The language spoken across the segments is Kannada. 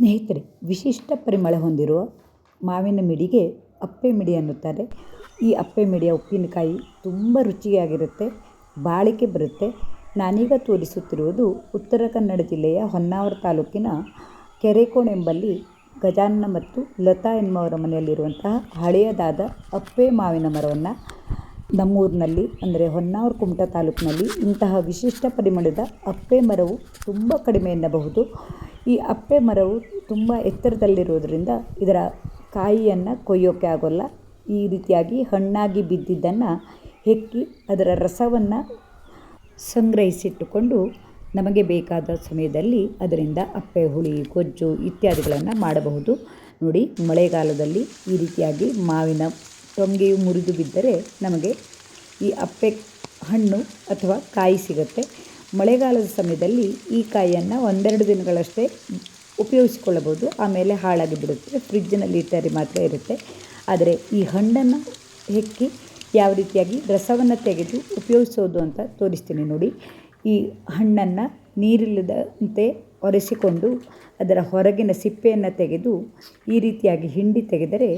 ಸ್ನೇಹಿತರೆ, ವಿಶಿಷ್ಟ ಪರಿಮಳ ಹೊಂದಿರುವ ಮಾವಿನ ಮಿಡಿಗೆ ಅಪ್ಪೆ ಮಿಡಿ ಅನ್ನುತ್ತಾರೆ. ಈ ಅಪ್ಪೆ ಮಿಡಿಯ ಉಪ್ಪಿನಕಾಯಿ ತುಂಬ ರುಚಿಯಾಗಿರುತ್ತೆ, ಬಾಳಿಕೆ ಬರುತ್ತೆ. ನಾನೀಗ ತೋರಿಸುತ್ತಿರುವುದು ಉತ್ತರ ಕನ್ನಡ ಜಿಲ್ಲೆಯ ಹೊನ್ನಾವರ ತಾಲೂಕಿನ ಕೆರೆಕೋಣೆಂಬಲ್ಲಿ ಗಜಾನನ ಮತ್ತು ಲತಾ ಎನ್ನುವರ ಮನೆಯಲ್ಲಿರುವಂತಹ ಹಳೆಯದಾದ ಅಪ್ಪೆ ಮಾವಿನ ಮರವನ್ನು ನಮ್ಮೂರಿನಲ್ಲಿ, ಅಂದರೆ ಹೊನ್ನಾವರ ಕುಮಟ ತಾಲೂಕಿನಲ್ಲಿ ಇಂತಹ ವಿಶಿಷ್ಟ ಪರಿಮಳದ ಅಪ್ಪೆ ಮರವು ತುಂಬ ಕಡಿಮೆ ಎನ್ನಬಹುದು. ಈ ಅಪ್ಪೆ ಮರವು ತುಂಬ ಎತ್ತರದಲ್ಲಿರೋದ್ರಿಂದ ಇದರ ಕಾಯಿಯನ್ನು ಕೊಯ್ಯೋಕ್ಕೆ ಆಗೋಲ್ಲ. ಈ ರೀತಿಯಾಗಿ ಹಣ್ಣಾಗಿ ಬಿದ್ದಿದ್ದನ್ನು ಹೆಕ್ಕಿ ಅದರ ರಸವನ್ನು ಸಂಗ್ರಹಿಸಿಟ್ಟುಕೊಂಡು ನಮಗೆ ಬೇಕಾದ ಸಮಯದಲ್ಲಿ ಅದರಿಂದ ಅಪ್ಪೆ ಹುಳಿ, ಗೊಜ್ಜು ಇತ್ಯಾದಿಗಳನ್ನು ಮಾಡಬಹುದು. ನೋಡಿ, ಮಳೆಗಾಲದಲ್ಲಿ ಈ ರೀತಿಯಾಗಿ ಮಾವಿನ ಟೊಂಗೆಯು ಮುರಿದು ಬಿದ್ದರೆ ನಮಗೆ ಈ ಅಪ್ಪೆ ಹಣ್ಣು ಅಥವಾ ಕಾಯಿ ಸಿಗುತ್ತೆ. ಮಳೆಗಾಲದ ಸಮಯದಲ್ಲಿ ಈ ಕಾಯಿಯನ್ನು ಒಂದೆರಡು ದಿನಗಳಷ್ಟೇ ಉಪಯೋಗಿಸಿಕೊಳ್ಳಬಹುದು. ಆಮೇಲೆ ಹಾಳಾಗಿ ಬಿಡುತ್ತೆ. ಫ್ರಿಜ್ಜಿನಲ್ಲಿ ಇಟ್ಟರೆ ಮಾತ್ರ ಇರುತ್ತೆ. ಆದರೆ ಈ ಹಣ್ಣನ್ನು ಹೆಕ್ಕಿ ಯಾವ ರೀತಿಯಾಗಿ ರಸವನ್ನು ತೆಗೆದು ಉಪಯೋಗಿಸೋದು ಅಂತ ತೋರಿಸ್ತೀನಿ ನೋಡಿ. ಈ ಹಣ್ಣನ್ನು ನೀರಿಲ್ಲದಂತೆ ಒರೆಸಿಕೊಂಡು ಅದರ ಹೊರಗಿನ ಸಿಪ್ಪೆಯನ್ನು ತೆಗೆದು ಈ ರೀತಿಯಾಗಿ ಹಿಂಡಿ ತೆಗೆದರೆ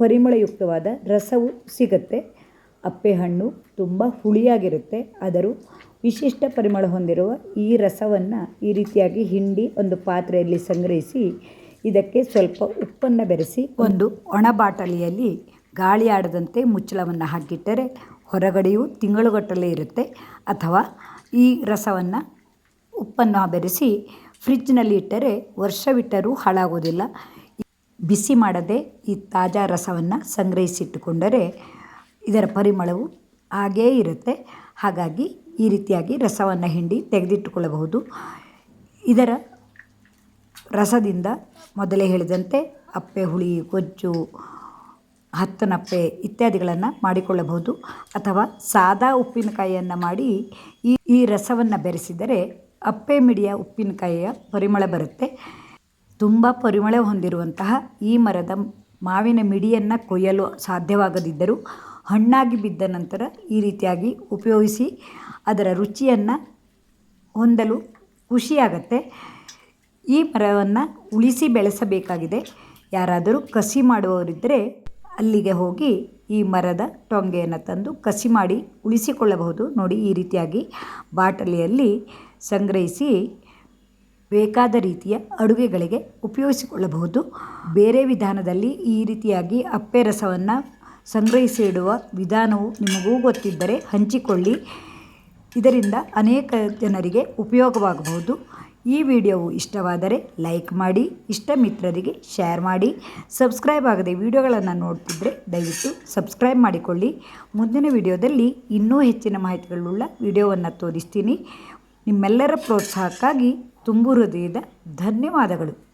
ಪರಿಮಳಯುಕ್ತವಾದ ರಸವು ಸಿಗುತ್ತೆ. ಅಪ್ಪೆ ಹಣ್ಣು ತುಂಬ ಹುಳಿಯಾಗಿರುತ್ತೆ. ಆದರೂ ವಿಶಿಷ್ಟ ಪರಿಮಳ ಹೊಂದಿರುವ ಈ ರಸವನ್ನು ಈ ರೀತಿಯಾಗಿ ಹಿಂಡಿ ಒಂದು ಪಾತ್ರೆಯಲ್ಲಿ ಸಂಗ್ರಹಿಸಿ ಇದಕ್ಕೆ ಸ್ವಲ್ಪ ಉಪ್ಪನ್ನು ಬೆರೆಸಿ ಒಂದು ಒಣ ಬಾಟಲಿಯಲ್ಲಿ ಗಾಳಿ ಆಡದಂತೆ ಮುಚ್ಚಳವನ್ನು ಹಾಕಿಟ್ಟರೆ ಹೊರಗಡೆಯೂ ತಿಂಗಳುಗಟ್ಟಲೆ ಇರುತ್ತೆ. ಅಥವಾ ಈ ರಸವನ್ನು ಉಪ್ಪನ್ನು ಬೆರೆಸಿ ಫ್ರಿಜ್ನಲ್ಲಿ ಇಟ್ಟರೆ ವರ್ಷವಿಟ್ಟರೂ ಹಾಳಾಗೋದಿಲ್ಲ. ಬಿಸಿ ಮಾಡದೆ ಈ ತಾಜಾ ರಸವನ್ನು ಸಂಗ್ರಹಿಸಿಟ್ಟುಕೊಂಡರೆ ಇದರ ಪರಿಮಳವು ಹಾಗೇ ಇರುತ್ತೆ. ಹಾಗಾಗಿ ಈ ರೀತಿಯಾಗಿ ರಸವನ್ನು ಹಿಂಡಿ ತೆಗೆದಿಟ್ಟುಕೊಳ್ಳಬಹುದು. ಇದರ ರಸದಿಂದ ಮೊದಲೇ ಹೇಳಿದಂತೆ ಅಪ್ಪೆ, ಹುಳಿ, ಗೊಜ್ಜು, ಹತ್ತನಪ್ಪೆ ಇತ್ಯಾದಿಗಳನ್ನು ಮಾಡಿಕೊಳ್ಳಬಹುದು. ಅಥವಾ ಸಾದಾ ಉಪ್ಪಿನಕಾಯಿಯನ್ನು ಮಾಡಿ ಈ ಈ ರಸವನ್ನು ಬೆರೆಸಿದರೆ ಅಪ್ಪೆ ಮಿಡಿಯ ಉಪ್ಪಿನಕಾಯಿಯ ಪರಿಮಳ ಬರುತ್ತೆ. ತುಂಬ ಪರಿಮಳ ಹೊಂದಿರುವಂತಹ ಈ ಮರದ ಮಾವಿನ ಮಿಡಿಯನ್ನು ಕೊಯ್ಯಲು ಸಾಧ್ಯವಾಗದಿದ್ದರೂ ಹಣ್ಣಾಗಿ ಬಿದ್ದ ನಂತರ ಈ ರೀತಿಯಾಗಿ ಉಪಯೋಗಿಸಿ ಅದರ ರುಚಿಯನ್ನು ಹೊಂದಲು ಖುಷಿಯಾಗತ್ತೆ. ಈ ಮರವನ್ನು ಉಳಿಸಿ ಬೆಳೆಸಬೇಕಾಗಿದೆ. ಯಾರಾದರೂ ಕಸಿ ಮಾಡುವವರಿದ್ದರೆ ಅಲ್ಲಿಗೆ ಹೋಗಿ ಈ ಮರದ ಟೊಂಗೆಯನ್ನು ತಂದು ಕಸಿ ಮಾಡಿ ಉಳಿಸಿಕೊಳ್ಳಬಹುದು. ನೋಡಿ ಈ ರೀತಿಯಾಗಿ ಬಾಟಲಿಯಲ್ಲಿ ಸಂಗ್ರಹಿಸಿ ಬೇಕಾದ ರೀತಿಯ ಅಡುಗೆಗಳಿಗೆ ಉಪಯೋಗಿಸಿಕೊಳ್ಳಬಹುದು. ಬೇರೆ ವಿಧಾನದಲ್ಲಿ ಈ ರೀತಿಯಾಗಿ ಅಪ್ಪೆ ರಸವನ್ನು ಸಂಗ್ರಹಿಸಿ ಇಡುವ ವಿಧಾನವು ನಿಮಗೂ ಗೊತ್ತಿದ್ದರೆ ಹಂಚಿಕೊಳ್ಳಿ. ಇದರಿಂದ ಅನೇಕ ಜನರಿಗೆ ಉಪಯೋಗವಾಗಬಹುದು. ಈ ವಿಡಿಯೋವು ಇಷ್ಟವಾದರೆ ಲೈಕ್ ಮಾಡಿ ಇಷ್ಟ ಮಿತ್ರರಿಗೆ ಶೇರ್ ಮಾಡಿ. ಸಬ್ಸ್ಕ್ರೈಬ್ ಆಗದೆ ವಿಡಿಯೋಗಳನ್ನು ನೋಡ್ತಿದ್ದರೆ ದಯವಿಟ್ಟು ಸಬ್ಸ್ಕ್ರೈಬ್ ಮಾಡಿಕೊಳ್ಳಿ. ಮುಂದಿನ ವಿಡಿಯೋದಲ್ಲಿ ಇನ್ನೂ ಹೆಚ್ಚಿನ ಮಾಹಿತಿಗಳುಳ್ಳ ವಿಡಿಯೋವನ್ನು ತೋರಿಸ್ತೀನಿ. ನಿಮ್ಮೆಲ್ಲರ ಪ್ರೋತ್ಸಾಹಕ್ಕಾಗಿ ತುಂಬು ಹೃದಯದ ಧನ್ಯವಾದಗಳು.